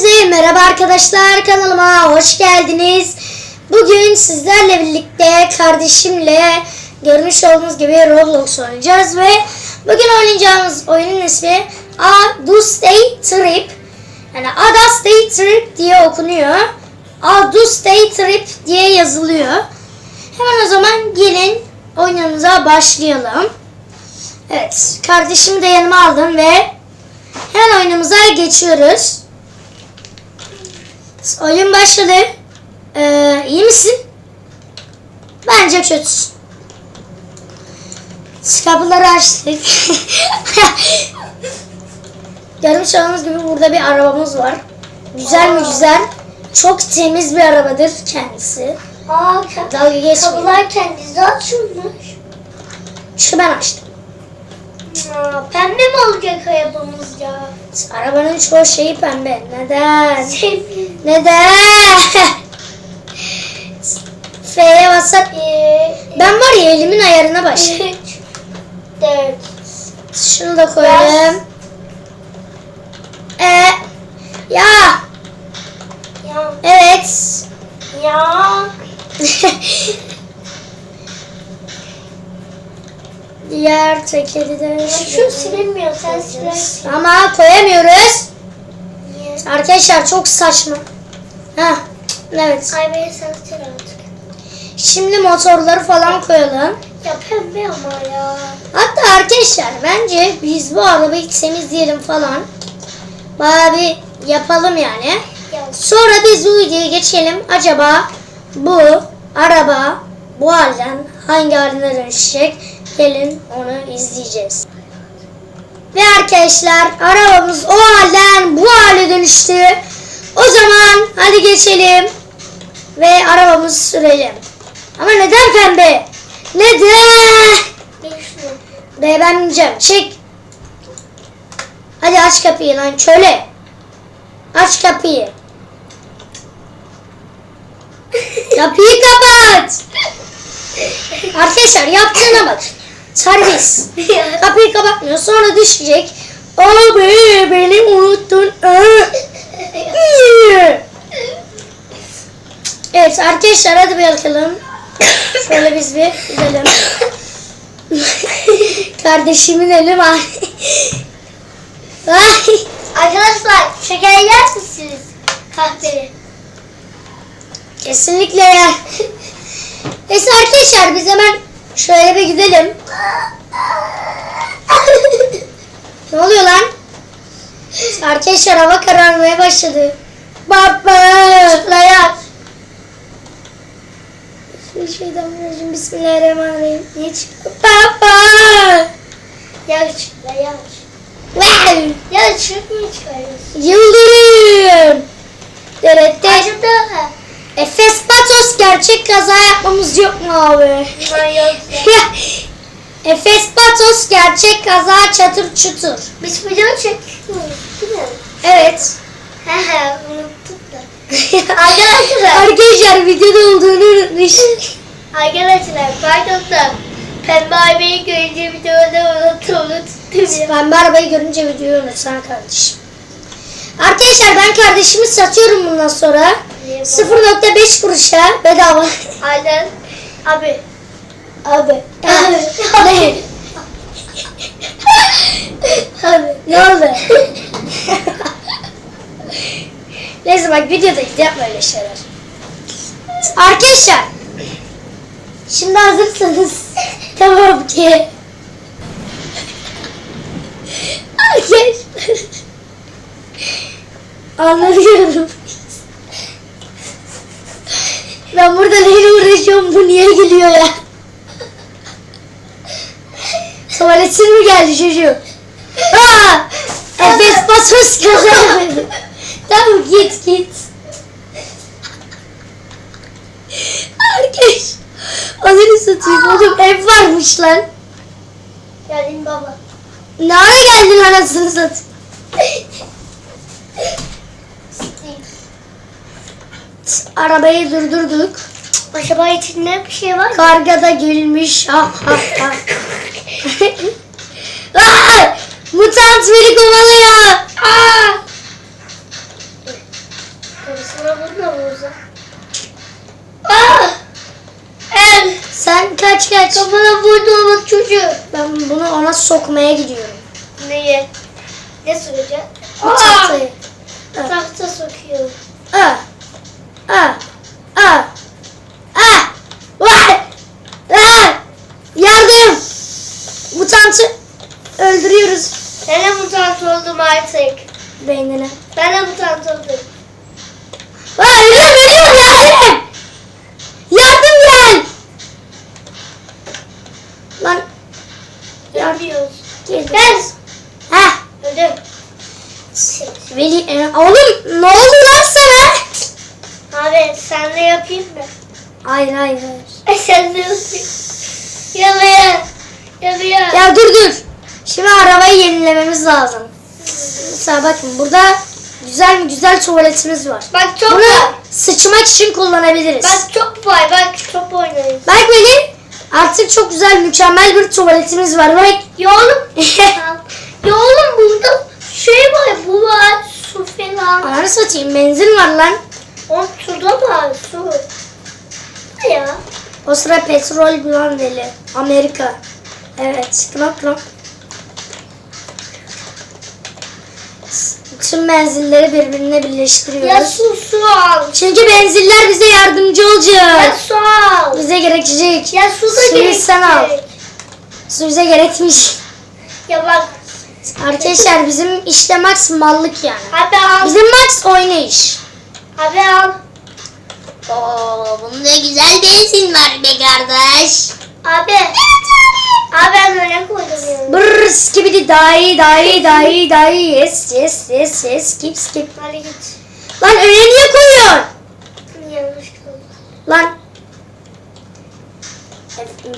Hepinize merhaba arkadaşlar kanalıma hoş geldiniz. Bugün sizlerle birlikte kardeşimle görmüş olduğunuz gibi Roblox oynayacağız ve bugün oynayacağımız oyunun ismi A Do Stay Trip. Yani Ada Stay Trip diye okunuyor. A Do Stay Trip diye yazılıyor. Hemen o zaman gelin oyunumuza başlayalım. Evet, kardeşimi de yanıma aldım ve hemen oyunumuza geçiyoruz. Oyun başladı. Ee, iyi misin? Bence kötü. Kapıları açtık. Görmüş olduğunuz gibi burada bir arabamız var. Güzel mi güzel? Çok temiz bir arabadır kendisi. Aa, Dalga geçmeyin. kapılar kendisi açılmış. Şu ben açtım. Pembe mi olacak arabamız ya? Arabanın çoğu şeyi pembe. Neden? Neden? F'ye. Ee, Ben var ya elimin ayarına baş. üç, dört. Şunu da koyalım. Ee, ya Ya, evet. ya. Diğer tekeri de şu silinmiyor, sen silersin. Ama koyamıyoruz. Niye? Arkadaşlar çok saçma. Heh, evet. Ay beni sen sil artık. Şimdi motorları falan koyalım. Ya pembe ama ya. Hatta arkadaşlar bence biz bu arabayı temizleyelim falan. Bayağı bir yapalım yani. Ya Sonra biz bu videoya geçelim. Acaba bu araba bu halden hangi haline dönüşecek? Gelin onu izleyeceğiz. Ve arkadaşlar arabamız o halden bu hale dönüştü. O zaman hadi geçelim ve arabamızı sürelim. Ama neden pembe? Neden? Be ben bineceğim. Çek. Hadi aç kapıyı lan köle. Aç kapıyı. Kapıyı kapat. Arkadaşlar yaptığına bak. Servis. Kapıyı kapatmıyor sonra düşecek. Abi beni unuttun. Evet arkadaşlar hadi bir bakalım. Şöyle biz bir gidelim. Kardeşimin eli var. Arkadaşlar şeker yer misiniz? Kahveli. Kesinlikle ya. Neyse arkadaşlar biz hemen şöyle bir gidelim. ne oluyor lan? Arkadaşlar hava kararmaya başladı. Baba. Layak. Şeytanirracim Bismillahirrahmanirrahim. Niye çıktı? Baba. Yarış. Layak. Wow. Ya çırp mı çıkarıyorsun? Yıldırım. Evet. Acıdı. Efes Patos gerçek kaza yapmamız yok mu abi? Efes Patos gerçek kaza çatır çutur. Biz video değil mi? Evet. Unuttuk da. Arkadaşlar. Arkadaşlar videoda olduğunu unutmuş. Arkadaşlar pardon da Pembe Aybe'yi görünce videoda unuttum unuttum ya. Pembe arabayı görünce videoyu unutsana kardeşim. Arkadaşlar ben kardeşimi satıyorum bundan sonra. Niye bu? 0.5 kuruşa bedava. Aynen. Abi. Abi. ne? Abi ne oldu? Neyse bak videoda yapma öyle şeyler. Arkadaşlar. Şimdi hazırsanız tamam ki. Arkadaşlar. Anlıyorum. Ben burada neyle uğraşıyorum bu niye geliyor ya? Tuvaletin mi geldi çocuğum? Aa! Efes pasos kazandı. tamam git git. Arkadaş. Ananı satayım oğlum ev varmış lan. Gelin baba. Ne ara geldin anasını satayım. Arabayı durdurduk. Acaba içinde bir şey var mı? Karga da gülmüş. Ah, ah, ah. Aa, mutant beni kovalıyor. Aa. Karısına vurma Roza. El. Sen kaç kaç. Kafana vurdu ama çocuğu. Ben bunu ona sokmaya gidiyorum. Neye? Ne sokacak? Aa. Tahtayı. Tahta sokuyor. Aa. Aa. Aa. Mutantı öldürüyoruz Ben de mutant oldum artık. beynine. Ben de mutant oldum. Vay ölüyorum ölüyorum yardım. Yardım gel. Lan Yapıyoruz. gel. Heh. öldüm. Veli, e, oğlum ne oldu lan sana? Abi sen de yapayım mı? Hayır hayır hayır. Sen de yapayım. Yalayın. Ya dur dur. Şimdi arabayı yenilememiz lazım. Mesela bakın burada güzel mi güzel tuvaletimiz var. Bak top Bunu var. sıçmak için kullanabiliriz. Bak top var. Bak top oynayın. Bak Veli artık çok güzel mükemmel bir tuvaletimiz var. Bak. Ya oğlum. ya oğlum burada şey var. Bu var. Su falan. Ananı satayım benzin var lan. On suda var. Su. Ne ya? O sıra petrol bulan deli. Amerika. Evet. Knop knop. Tüm benzilleri birbirine Ya birleştiriyoruz. su su al. Çünkü benziller bize yardımcı Ya olacak. su al. Bize gerekecek. Ya su da Suyu gerekecek. sen al. Su bize gerekmiş. Ya bak. Arkadaşlar bizim işte max mallık yani. Abi al. Bizim max oynayış. Abi al. Oo, bunda güzel benzin var be kardeş. Abi. Abi ben öyle koydum ya. Brrr skibidi dahi dahi dahi dahi yes yes yes yes skip skip. Hadi git. Lan öne niye koyuyorsun? Yanlış koydum. Lan.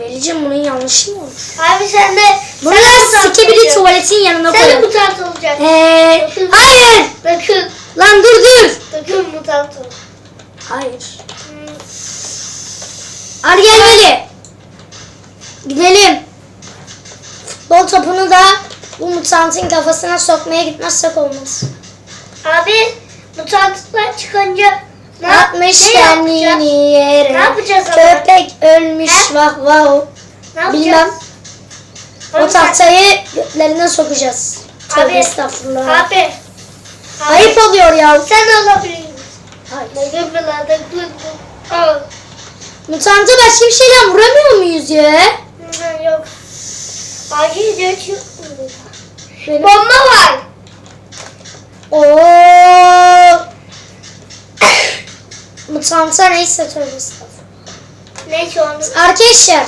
Belicim bunun yanlışı mı olmuş? Abi sen de Bunu skibidi tuvaletin yanına Sen de koyalım. mutant olacaksın. Eee hayır. Bakın. Lan dur dur. Bakın mutant ol. Hayır. Hmm. Hadi gel Veli. Gidelim. Futbol topunu da bu mutantın kafasına sokmaya gitmezsek olmaz. Abi mutantlar çıkınca ne, Atmış ne yapacağız? kendini yere. Ne yapacağız ama? Köpek ölmüş He? vah vah. Ne yapacağız? Bilmem. O Abi sen- tahtayı götlerine sokacağız. Tövbe Abi, estağfurullah. Abi. Abi. Ayıp oluyor ya. Sen alabilir misin? Mutantı başka bir şeyle vuramıyor muyuz ya? Yok. Acil geç. Benim... Bomba var. Oo. Mutanta neyse tövbe. Neyse onu. Arkadaşlar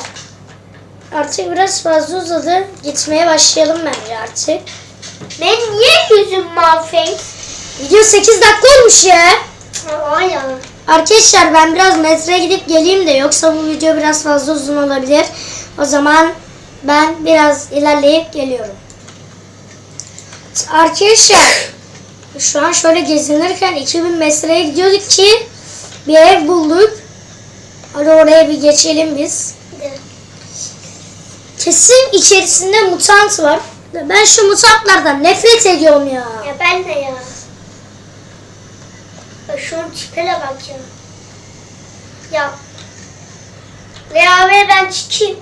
artık biraz fazla uzadı. Gitmeye başlayalım bence artık. Ben niye yüzüm mahvet? Video 8 dakika olmuş ya. Ya. Arkadaşlar ben biraz metreye gidip geleyim de yoksa bu video biraz fazla uzun olabilir. O zaman ben biraz ilerleyip geliyorum. Arkadaşlar şu an şöyle gezinirken 2000 metreye gidiyorduk ki bir ev bulduk. Hadi oraya bir geçelim biz. Kesin içerisinde mutant var. Ben şu mutantlardan nefret ediyorum ya. Ya ben de ya. Şunun tipine bak ya. Ya. Ya abi ben çıkayım.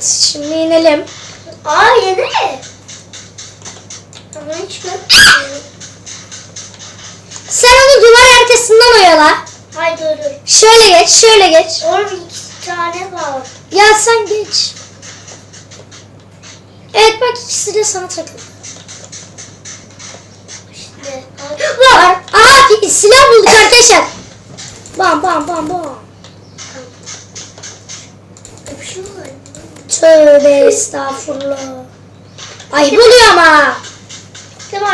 Şimdi inelim. Aa yeni. Ama hiç. Sen onu duvar arkasından oyala. Hay dur. Şöyle geç, şöyle geç. Oğlum iki tane var. Ya sen geç. Evet bak ikisi de sana takıldı. İşte. Var. Aa bir silah bulduk arkadaşlar. Bam bam bam bam. Şey var. Tövbe estağfurullah. Ay buluyor ama. Değil mi?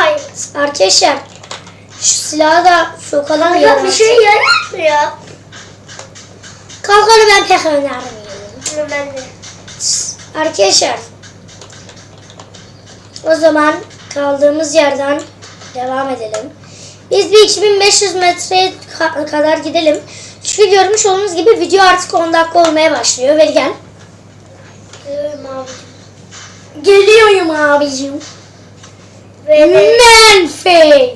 Arkadaşlar şu silahı da sokalım Ya bir şey yarar mı ya? Kalkanı ben pek önermiyorum. Ben de. Arkadaşlar o zaman kaldığımız yerden devam edelim. Biz bir 2500 metreye ka- kadar gidelim. Çünkü görmüş olduğunuz gibi video artık 10 dakika olmaya başlıyor. Ver gel. Geliyorum abicim. Ve Manface.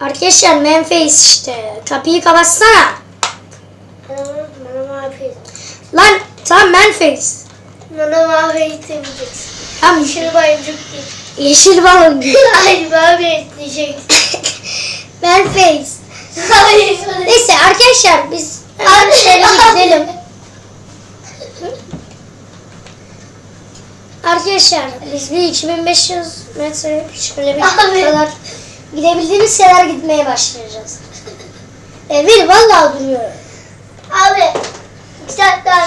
Arkadaşlar Manface işte. Kapıyı kapatsana. Bana? Lan tam Manface. Bana mavi eğitemeyeceksin. Tamam. Yeşil bayımcık değil. Yeşil balon. Hayır ben face. Hayır. Neyse arkadaşlar biz hemen Anne. şöyle gidelim. Arkadaşlar biz bir 2500 metre şöyle bir kadar gidebildiğimiz şeyler gitmeye başlayacağız. Emir vallahi duruyor. Abi. İki dakika daha.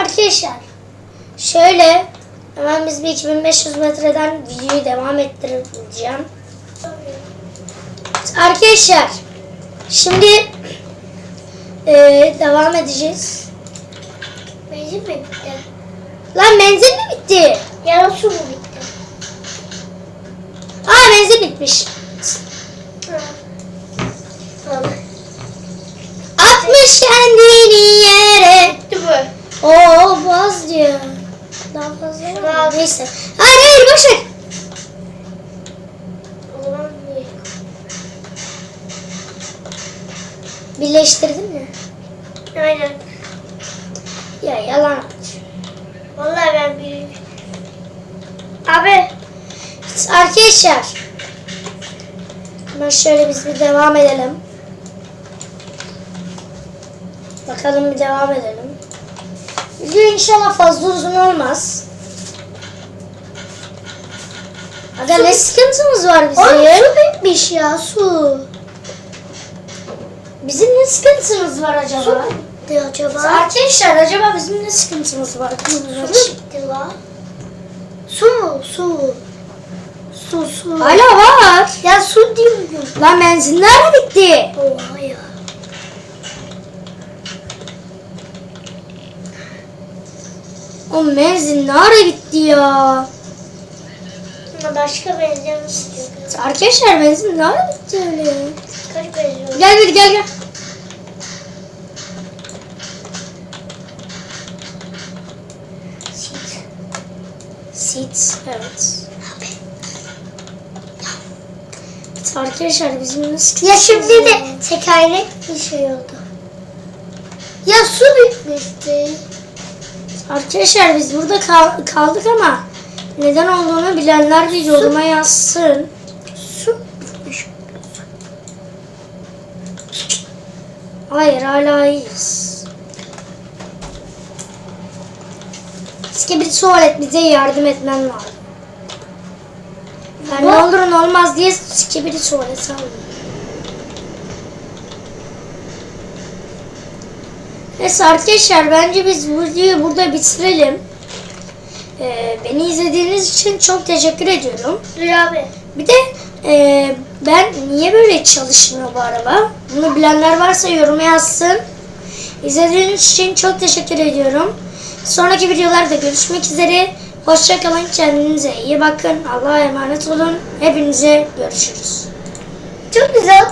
Arkadaşlar şöyle hemen biz bir 2500 metreden videoyu devam ettireceğim. Arkadaşlar şimdi eee, devam edeceğiz. Benzin mi bitti? Lan menzil mi bitti? Yarın su mu bitti? Aa menzil bitmiş. Tamam. Atmış kendini yere. Bitti bu. Oo boğaz diyor. Daha fazla var mı? Neyse. Hayır hayır boş ver. O zaman bir. Birleştirdin mi? Aynen. Ya yalan. Vallahi ben bir. Abi. Arkadaşlar. Hemen şöyle biz bir devam edelim. Bakalım bir devam edelim. Video inşallah fazla uzun olmaz. Aga ne sıkıntımız var bizim? Oğlum su bitmiş ya su. Bizim ne sıkıntımız var acaba? Su bitti acaba? Arkadaşlar acaba bizim ne sıkıntımız var? Su bitti la? Su mu? Su. Su su. Hala var. Ya su diyorum. Lan benzinler bitti. Oha ya. O benzin ne ara bitti ya? Başka benzin istiyorum. Arkadaşlar benzin ne ara bitti öyle? Kaç benzin? Gel bir gel gel. Evet. Evet, Arkadaşlar bizim nasıl Ya şimdi de tekerlek bir şey oldu. Ya su bitmişti. Arkadaşlar biz burada kal- kaldık ama neden olduğunu bilenler bir yoruma yazsın. Su bitmiş. Hayır hala iyiyiz. Skibidi tuvalet bize yardım etmen lazım. Ben ne olur ne olmaz diye skibidi tuvalet aldım. Neyse arkadaşlar bence biz bu videoyu burada bitirelim. Ee, beni izlediğiniz için çok teşekkür ediyorum. Abi. Bir de e, ben niye böyle çalışmıyor bu araba? Bunu bilenler varsa yoruma yazsın. İzlediğiniz için çok teşekkür ediyorum. Sonraki videolarda görüşmek üzere. Hoşçakalın. Kendinize iyi bakın. Allah'a emanet olun. Hepinize görüşürüz. Çok güzel.